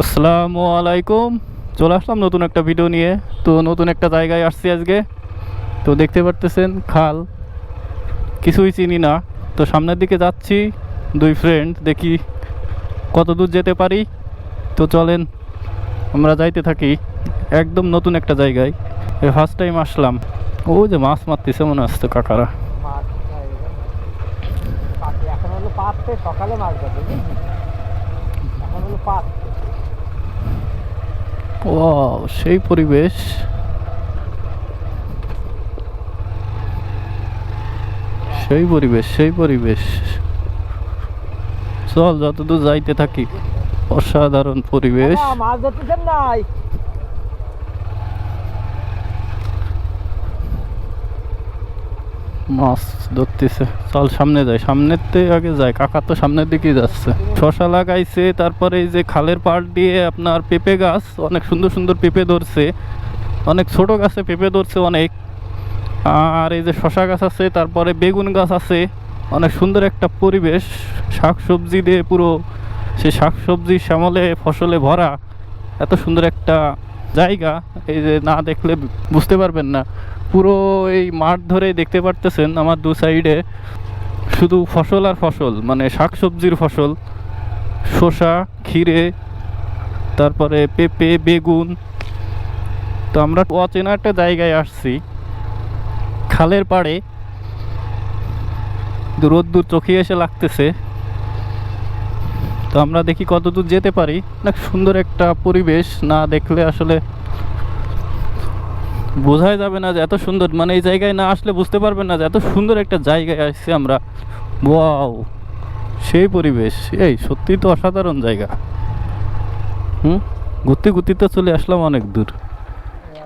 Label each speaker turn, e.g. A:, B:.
A: আসসালামু আলাইকুম। চলে আসলাম নতুন একটা ভিডিও নিয়ে। তো নতুন একটা জায়গায় আসছি আজকে। তো দেখতে পারতেছেন, খাল। কিছুই চিনি না। তো সামনের দিকে যাচ্ছি, দুই ফ্রেন্ড দেখি কত দূর যেতে পারি। তো চলেন, আমরা যাইতে থাকি একদম নতুন একটা জায়গায়। ফার্স্ট টাইম আসলাম। ও যে মাছ মারতেছে মনে আসতো কাকারা।
B: সকালে মাছ পাততে।
A: ও সেই পরিবেশ। সেই পরিবেশ সেই পরিবেশ। চল, যতদূর যাইতে থাকি, অসাধারণ পরিবেশ।
B: মাছ ধরতে নাই।
A: মাছ ধরতেছে। চল সামনে যাই সামনের আগে যাই কাকা তো সামনের দিকেই যাচ্ছে। শশা লাগাইছে, তারপরে এই যে খালের পাড় দিয়ে আপনার পেঁপে গাছ, অনেক সুন্দর সুন্দর পেঁপে ধরছে। অনেক ছোট গাছে পেঁপে ধরছে অনেক। আর এই যে শশা গাছ আছে, তারপরে বেগুন গাছ আছে। অনেক সুন্দর একটা পরিবেশ। শাক সবজি দিয়ে পুরো সে শাক সবজি শ্যামলে, ফসলে ভরা। এত সুন্দর একটা জায়গা। এই যে না দেখলে বুঝতে পারবেন না। পুরো এই মাঠ ধরে দেখতে পারতেছেন আমার দু সাইডে শুধু ফসল আর ফসল মানে শাক সবজির ফসল, শসা, ক্ষীরে, তারপরে পেঁপে, বেগুন। তো আমরা অচেনা একটা জায়গায় আসছি, খালের পাড়ে। দূর দূর চোখে এসে লাগতেছে। তো আমরা দেখি কত দূর যেতে পারি। না সুন্দর একটা পরিবেশ, না দেখলে আসলে বোঝাই যাবে না যে এত সুন্দর মানে এই জায়গায় না আসলে বুঝতে পারবেন না যে এত সুন্দর একটা জায়গায় আসছি আমরা। ওয়াও, সেই পরিবেশ, এই সত্যি তো অসাধারণ জায়গা। হুম? ঘুরতে ঘুরতে তো চলে আসলাম অনেক দূর।